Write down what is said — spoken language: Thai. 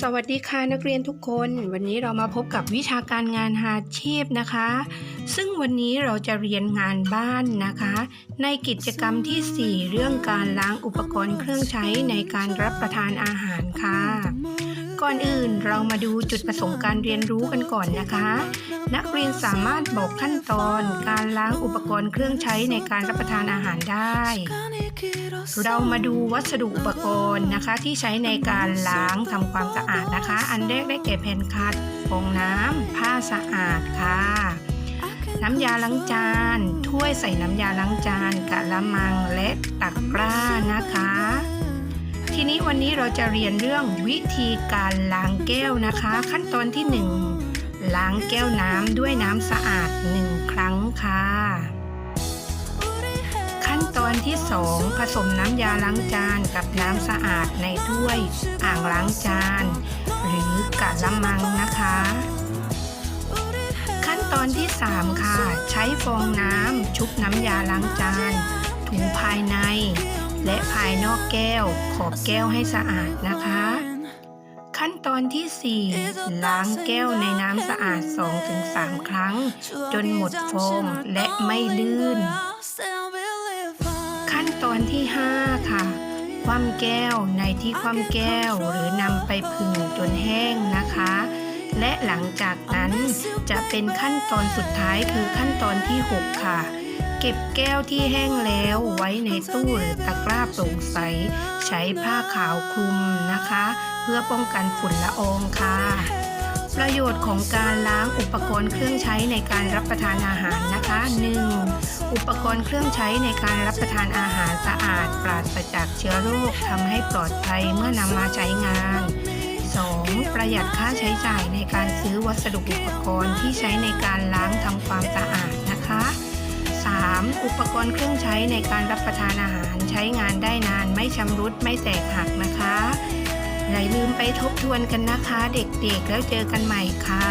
สวัสดีค่ะนักเรียนทุกคน วันนี้เรามาพบกับวิชาการงานอาชีพนะคะ ซึ่งวันนี้เราจะเรียนงานบ้านนะคะ ในกิจกรรมที่ 4 เรื่องการล้างอุปกรณ์เครื่องใช้ในการรับประทานอาหารค่ะ ก่อนอื่นเรามาดูจุดประสงค์การเรียนรู้กันก่อนนะคะ นักเรียนสามารถบอกขั้นตอนการล้างอุปกรณ์เครื่องใช้ในการรับประทานอาหารได้ เรามาดูวัสดุอุปกรณ์นะคะ ที่ใช้ในการล้างทำความสะอาดนะคะ อันแรกได้แก่แผ่นคัดฟองน้ำผ้าสะอาดค่ะ น้ำยาล้างจาน ถ้วยใส่น้ำยาล้างจานกะละมังและตะกร้านะคะ ทีนี้วันนี้เราจะเรียนเรื่องวิธีการล้างแก้วนะคะ ขั้นตอนที่ 1 ล้างแก้วน้ำด้วยน้ำสะอาด 1 ครั้งค่ะ ขั้นตอนที่ 2 ผสมน้ำยาล้างจานกับน้ำสะอาดในถ้วยอ่างล้างจาน หรือกะละมังนะคะ ขั้นตอนที่ 3 ค่ะ ใช้ฟองน้ำชุบน้ำยาล้างจาน ถุงภายใน และภายนอกแก้ว ขอบแก้วให้สะอาดนะคะ ขั้นตอนที่ 4 ล้างแก้วในน้ำสะอาด 2-3 ครั้ง จนหมดโฟมและไม่ลื่น ตอนที่ 5 ค่ะ คว่ำแก้วในที่คว่ำแก้วหรือนำไปผึ่งจนแห้งนะคะ และหลังจากนั้นจะเป็นขั้นตอนสุดท้ายคือขั้นตอนที่ 6 ค่ะ เก็บแก้วที่แห้งแล้วไว้ในตู้หรือตะกร้าโปร่งใส ใช้ผ้าขาวคลุมนะคะ เพื่อป้องกันฝุ่นละอองค่ะ ประโยชน์ของการล้างอุปกรณ์เครื่องใช้ในการรับประทานอาหารนะคะ 1. อุปกรณ์เครื่องใช้ในการรับประทานอาหารสะอาด ปราศจากเชื้อโรคทำให้ปลอดภัยเมื่อนำมาใช้งาน 2. ประหยัดค่าใช้จ่ายในการซื้อวัสดุอุปกรณ์ที่ใช้ในการล้างทำความสะอาดนะคะ 3. อุปกรณ์เครื่องใช้ในการรับประทานอาหารใช้งานได้นานไม่ชำรุดไม่แตกหักนะคะ อย่าลืมไปทบทวนกันนะคะเด็กๆ แล้วเจอกันใหม่ค่ะ